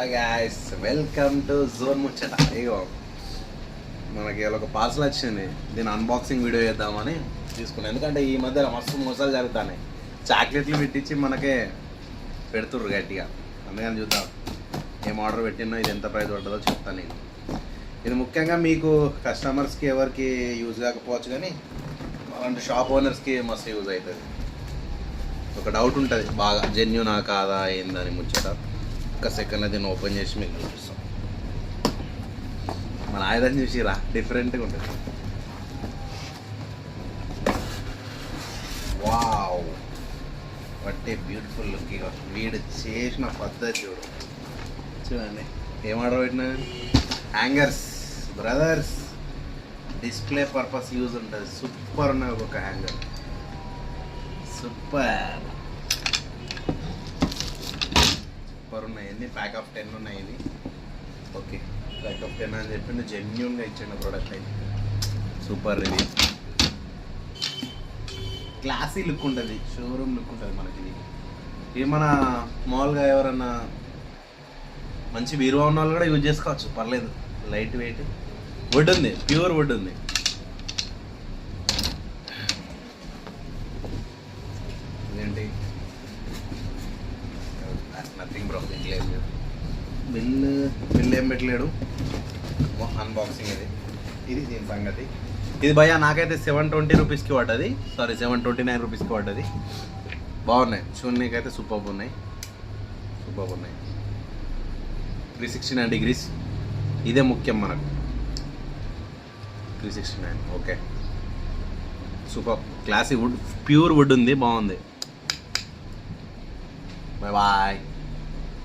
Hi guys welcome to zone ముచ్చట ఇగో మనకి ఒక పార్సల్ వచ్చింది. దీని అన్బాక్సింగ్ వీడియో చేద్దామని తీసుకున్నాను ఎందుకంటే ఈ మధ్య మస్తు మోసాలు జరుగుతున్నాయి. చాక్లెట్లు పెట్టించి మనకే పెడుతుర్రు గట్టిగా. అందుకని చూద్దాం ఏం ఆర్డర్ పెట్టినో ఇది ఎంత ప్రైస్ పడుతుందో చెప్తాను నేను. ఇది ముఖ్యంగా మీకు కస్టమర్స్కి ఎవరికి యూజ్ కాకపోవచ్చు కానీ అలాంటి షాప్ ఓనర్స్కి మస్తు యూజ్ అవుతుంది. ఒక డౌట్ ఉంటుంది బాగా జెన్యునా కాదా ఏందని ముచ్చట. ఒక్క సెకండ్ దీన్ని ఓపెన్ చేసి మీకు చూపిస్తాం. మన ఆయుధం చూసిరా? డిఫరెంట్గా ఉంటుంది. వావ్ బట్టే బ్యూటిఫుల్ లుక్ వీడు చేసిన పద్ధతి చూడు. చూడండి. ఏం ఆర్డర్ పెట్టినా hangers brothers display purpose use ఉంటుంది. సూపర్ ఉన్నాయి ఒక్కొక్క హ్యాంగర్ సూపర్ కవర్ ఉన్నాయి ప్యాక్ ఆఫ్ టెన్ ఉన్నాయి ఇది ఓకే ప్యాక్ ఆఫ్ టెన్ అని చెప్పి జెన్యున్గా ఇచ్చిన ప్రోడక్ట్ అయితే. సూపర్ ఇది. క్లాసీ లుక్ ఉంటుంది షోరూమ్ లుక్ ఉంటుంది మనకి ఇది. ఇది మన మామూలుగా ఎవరన్నా మంచి బీరువా ఉన్న వాళ్ళు కూడా యూజ్ చేసుకోవచ్చు పర్లేదు. లైట్ వెయిట్ వుడ్ ఉంది ప్యూర్ వుడ్ ఉంది. నథింగ్ బ్రో ఏం లేదు. బిల్ బిల్ ఏం పెట్టలేడు. అన్బాక్సింగ్ ఇది. ఇది దీని సంగతి. ఇది భయ్యా నాకైతే సెవెన్ ట్వంటీ రూపీస్కి పడ్డది. సారీ సెవెన్ ట్వంటీ నైన్ రూపీస్కి పడ్డది. బాగున్నాయి. చూడనీకి అయితే సూపర్ ఉన్నాయి. సూపర్ ఉన్నాయి. త్రీ సిక్స్టీ నైన్ డిగ్రీస్ ఇదే ముఖ్యం మనకు. Three sixty nine okay super classic wood pure wood ఉంది బాగుంది. 拜拜。